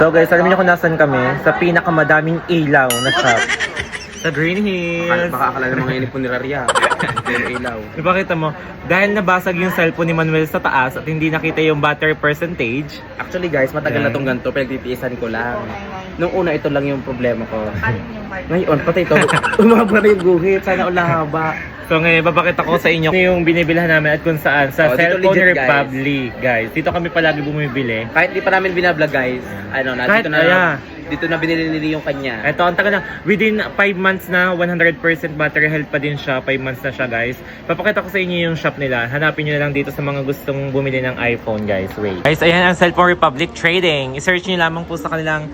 So guys, alam niyo kung nasan kami? Sa pinakamadaming ilaw na shop. Sa Green Hills. Baka akala ng mga inipuniraria. Yung ilaw. Ipakita mo, dahil nabasag yung cellphone ni Manuel sa taas at hindi nakita yung battery percentage, Actually guys, matagal na tong ganito, pinagtitiisan ko lang. Nung una, ito lang yung problema ko. Ngayon, pati ito, umabra na yung guhit. Sana ula haba. So ngayon, babakita ko sa inyo yung binibilhan namin at kung saan. Sa Oh, dito Cellphone legit, guys. Republic, guys. Dito kami palagi bumibili. Kahit di pa namin binablog guys, ano na, Kahit, dito na, yeah. dito na binili nila yung kanya. Ito, ang tagal na. Within 5 months na, 100% battery health pa din siya. 5 months na siya, guys. Papakita ko sa inyo yung shop nila. Hanapin nyo na lang dito sa mga gustong bumili ng iPhone, guys. Wait. Guys, ayan ang Cellphone Republic Trading. I-search nyo lamang po sa kanilang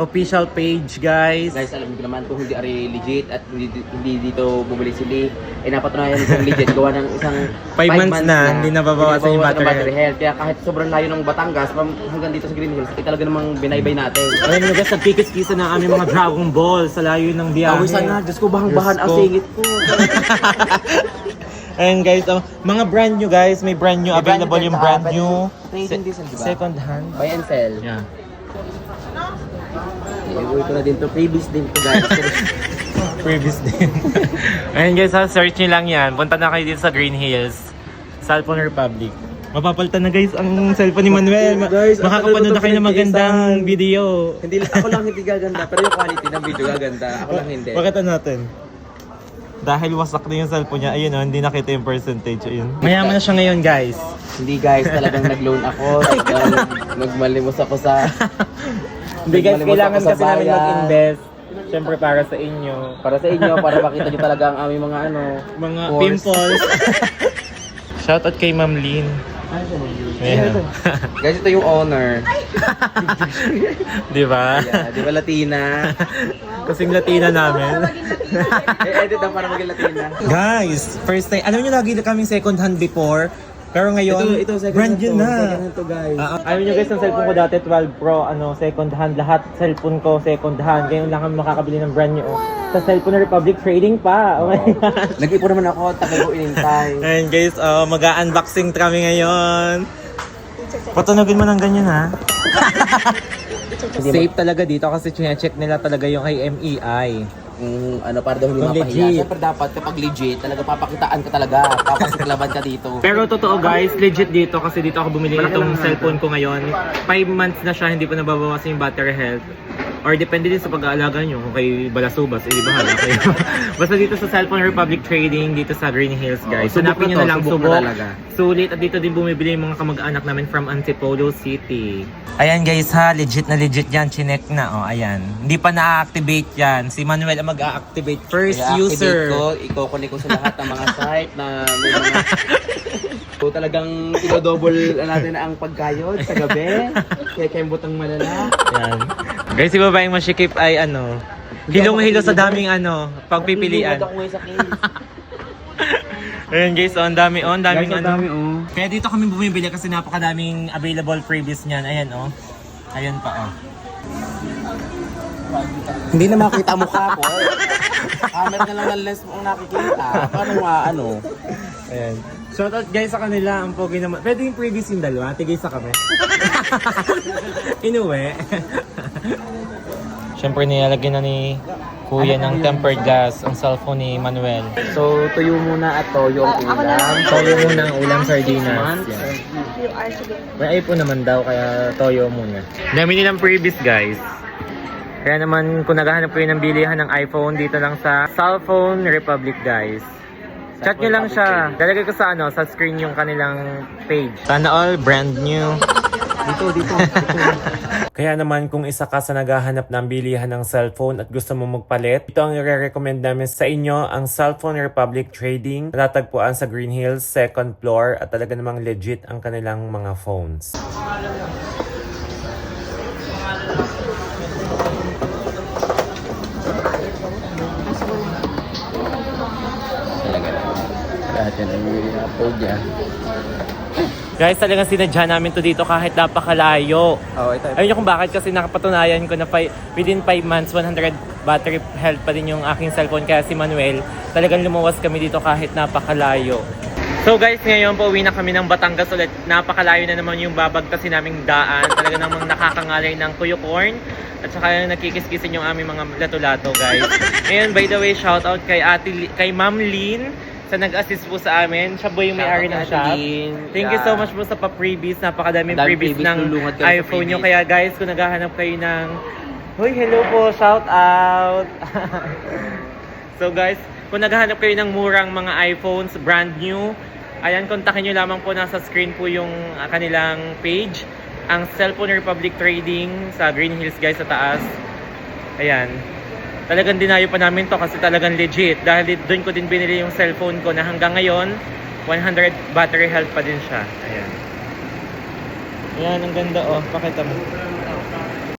official page, guys. Guys, alam ko naman kung hindi ari legit at hindi, hindi dito bumili sila, eh napatunayan isang legit gawa ng isang Five five months na, hindi nababawasan yung battery health. Kaya kahit sobrang layo ng Batangas, pam- hanggang dito sa Green Hills, eh, talaga namang binaybay natin. Alam nyo guys, nagkikis-kisa na aming mga Dragon Ball sa layo ng biyahe. Pawisan na, Diyos ko, bahang-bahan Diyos ang ko. singit ko. And guys, um, mga brand new guys, may brand new May brand available new yung tayo, brand but new di ba? second hand. Buy and sell. Yeah. Iuwi ko na din to. Previous din to guys. Previous din. Ayun guys, ha, search nyo lang yan. Punta na kayo dito sa Green Hills. Cellphone Republic. Mapapalitan na guys ang cellphone ni Manuel. Ma- Guys, Makakapanood na kayo ng magandang pinagtiisan. video. hindi ako lang hindi gaganda, pero yung quality ng video gaganda. Ako lang hindi. Pakita natin. Dahil wasak na yung cellphone niya, ayun oh, hindi nakita yung percentage. Ayun. Mayaman na siya ngayon guys. Hindi guys, talagang nag-loan ako. Talagang nagmalimos ako sa... Hindi guys, kailangan kasi namin mag-invest. Siyempre para sa inyo. Para sa inyo, para makita nyo talaga ang aming mga ano... Mga Pores. pimples. Shoutout kay Ma'am Lynn. Ayan. Guys, ito yung owner. Di ba? Yeah, di ba Latina? Kasing Latina namin. Eh, edit lang para maging Latina. Guys, first time. Alam niyo lagi na kaming second hand before. Pero ngayon, Ito, ito, second brand hand new to. na. Second hand to, guys. Ah, ah. alam niyo guys, ang cellphone ko dati 12 Pro, ano, second hand. Lahat cellphone ko second hand. Ngayon lang kami makakabili ng brand new. Oh. Sa Cellphone Republic trading pa. Oh my God. Nag-ipon naman ako, tagal ko inintay. Ayan guys, oh, mag-unboxing kami ngayon. Patunogin mo ng ganyan ha. Safe talaga dito kasi check nila talaga yung IMEI. Kung ano, para daw hindi Kung mapahiya. legit. Siyempre dapat kapag legit, talaga papakitaan ka talaga. Papasiklaban ka dito. Pero totoo guys, legit dito kasi dito ako bumili itong cellphone ko ngayon. 5 months na siya, hindi pa nababawasan yung battery health. Or depende din sa pag-aalaga nyo kung kay Balasubas, eh di bahala kayo. Basta dito sa Cellphone Republic Trading, dito sa Green Hills guys. Oo, subok Hanapin na nyo to, na lang subok subok. na talaga. Sulit at dito din bumibili yung mga kamag-anak namin from Antipolo City. Ayan guys ha, legit na legit yan, chinek na oh, ayan. Hindi pa na-activate yan. Si Manuel ang mag-a-activate first Kaya user. ko, iko-connect ko sa lahat ng mga site na may mga... So talagang ino-double natin ang pagkayod sa gabi. Kaya kembot ang malala. Yan. Guys, si babaeng masikip ay ano, hilong-hilo sa daming ano, pagpipilian. Ako ngayon sa case. Ayan guys, oh, ang dami, oh, ang daming Guys, ang ano. dami, oh. Kaya dito kami bumibili kasi napakadaming available freebies niyan. Ayan oh. Ayan pa oh. Hindi na makita mukha ko. Camera na lang ng lens mo ang nakikita. Paano nga ano? Ayan. Shoutout guys sa kanila, ang pogi naman. Pwede yung previous yung dalawa, tigay sa kami. Inuwi. Siyempre nilalagyan na ni Kuya ng tempered gas ang cellphone ni Manuel. So, tuyo muna at toyo ang ulam. Toyo muna ang ulam sardinas. Yan. May iPhone naman daw, kaya toyo muna. Dami nilang previous guys. Kaya naman kung naghahanap kayo ng bilihan ng iPhone dito lang sa Cellphone Republic guys. Chat nyo lang siya. Lalagay ko sa ano, sa screen yung kanilang page. Sana all brand new. Dito, dito. Kaya naman kung isa ka sa naghahanap ng bilihan ng cellphone at gusto mo magpalit, ito ang i-recommend namin sa inyo, ang Cellphone Republic Trading. Natagpuan sa Green Hills, second floor at talaga namang legit ang kanilang mga phones. Talaga na. Lahat yan ang i-upload niya. Guys, talagang sinadya namin to dito kahit napakalayo. Oh, ito. Ayun kung bakit kasi nakapatunayan ko na fi- within 5 months, 100 battery health pa din yung aking cellphone. Kaya si Manuel, talagang lumuwas kami dito kahit napakalayo. So guys, ngayon pauwi na kami ng Batangas ulit. Napakalayo na naman yung babagtasin naming daan. Talaga namang nakakangalay ng kuyo corn. At saka nakikis-kisin yung aming mga lato-lato guys. Ngayon, by the way, shout out kay, Ate, kay Ma'am Lynn sa nag-assist po sa amin. Siya po yung may-ari ng shop. Thank you so much po sa pa-freebies. Napakadaming Daming freebies freebies, ng iPhone nyo. Kaya guys, kung naghahanap kayo ng... Hoy, hello po, shout out! so guys, kung naghahanap kayo ng murang mga iPhones, brand new, ayan, kontakin nyo lamang po, nasa screen po yung ah, kanilang page. Ang Cellphone Republic Trading sa Green Hills guys sa taas. Ayan. Talagang dinayo pa namin to kasi talagang legit. Dahil doon ko din binili yung cellphone ko na hanggang ngayon, 100 battery health pa din siya. Ayan. Ayan, ang ganda oh. Pakita mo.